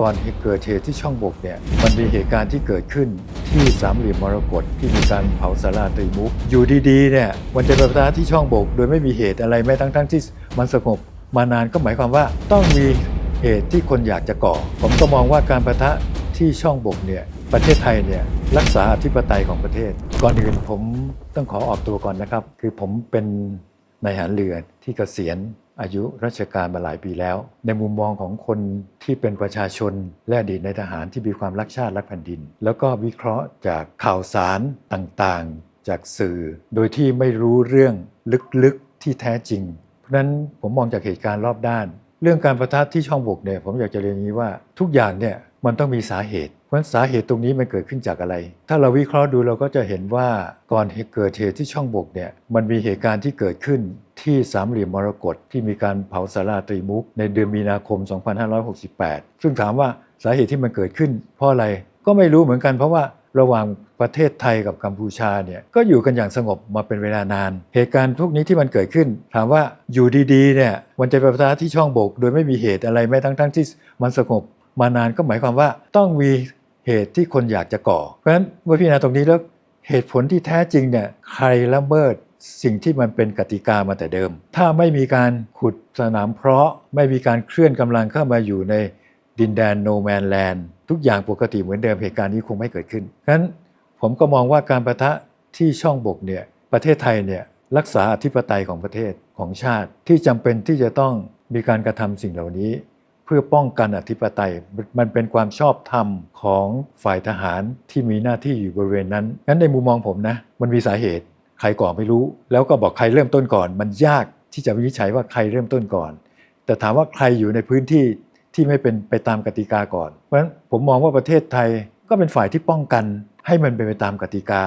ก่อนเกิดเหตุที่ช่องบกเนี่ยมันมีเหตุการณ์ที่เกิดขึ้นที่สามเหลี่ยมมรกตที่มีการเผาสาราตรีมุก อยู่ดีๆเนี่ยมันจะไปปะทะที่ช่องบก โดยไม่มีเหตุอะไรแม้ทั้งๆที่มันสงบมานานก็หมายความว่าต้องมีเหตุที่คนอยากจะก่อ ผมก็มองว่าการประทะที่ช่องบกเนี่ยประเทศไทยเนี่ยรักษาอธิปไตยของประเทศ ก่อนอื่นผมต้องขอออกตัวก่อนนะครับ คือผมเป็นนายหารเรือที่เกษียณ อายุราชการมาหลายปีแล้ว ในมุมมองของคนที่เป็นประชาชน และอดีตในทหารที่มีความรักชาติรักแผ่นดิน แล้วก็วิเคราะห์จากข่าวสารต่างๆ จากสื่อ โดยที่ไม่รู้เรื่องลึกๆที่แท้จริง เพราะนั้นผมมองจากเหตุการณ์รอบด้าน เรื่องการประทะที่ช่องบกเนี่ยผมอยากจะเรียนอย่างนี้ว่าทุกอย่างเนี่ยมันต้องมีสาเหตุ เพราะฉะนั้นสาเหตุตรงนี้มันเกิดขึ้นจากอะไร ถ้าเราวิเคราะห์ดูเราก็จะเห็นว่าก่อนเกิดเหตุที่ช่องบกเนี่ยมันมีเหตุการณ์ที่เกิดขึ้น ที่สามเหลี่ยมมรกตที่มีการเผาสาราตรีมุกในเดือนมีนาคม 2568 ซึ่งถามว่าสาเหตุที่มันเกิดขึ้น เพราะอะไรก็ไม่รู้เหมือนกันเพราะว่าระหว่างประเทศไทยกับกัมพูชาเนี่ยก็อยู่กันอย่างสงบมาเป็นเวลานาน เหตุการณ์พวกนี้ที่มันเกิดขึ้น ถามว่าอยู่ดีๆเนี่ยมันจะไปปะทะที่ช่องบก โดยไม่มีเหตุอะไรแม้ทั้งๆที่มันสงบมานานก็หมายความว่าต้องมีเหตุที่คนอยากจะก่อ เพราะฉะนั้นเมื่อพิจารณาตรงนี้แล้วเหตุผลที่แท้จริงเนี่ยใครละเมิด สิ่งที่มันเป็นกติกามาแต่เดิม ถ้าไม่มีการขุดสนามเพาะไม่มีการเคลื่อนกำลังเข้ามาอยู่ในดินแดนโนแมนแลนด์ทุกอย่างปกติเหมือนเดิมเหตุการณ์นี้คงไม่เกิดขึ้นฉะนั้นผมก็มองว่าการประทะที่ช่องบกเนี่ยประเทศไทยเนี่ยรักษาอธิปไตยของประเทศของชาติที่จำเป็นที่จะต้องมีการกระทำสิ่งเหล่านี้ เพื่อป้องกันอธิปไตยมันเป็นความชอบธรรมของฝ่ายทหารที่มีหน้าที่อยู่บริเวณนั้นงั้นในมุมมองผมนะมันมีสาเหตุ ใครก่อไม่รู้ แล้วก็บอกใครเริ่มต้นก่อน มันยากที่จะวินิจฉัยว่าใครเริ่มต้นก่อน แต่ถามว่าใครอยู่ในพื้นที่ที่ไม่เป็นไปตามกติกาก่อน เพราะฉะนั้นผมมองว่าประเทศไทยก็เป็นฝ่ายที่ป้องกันให้มันเป็นไปตามกติกา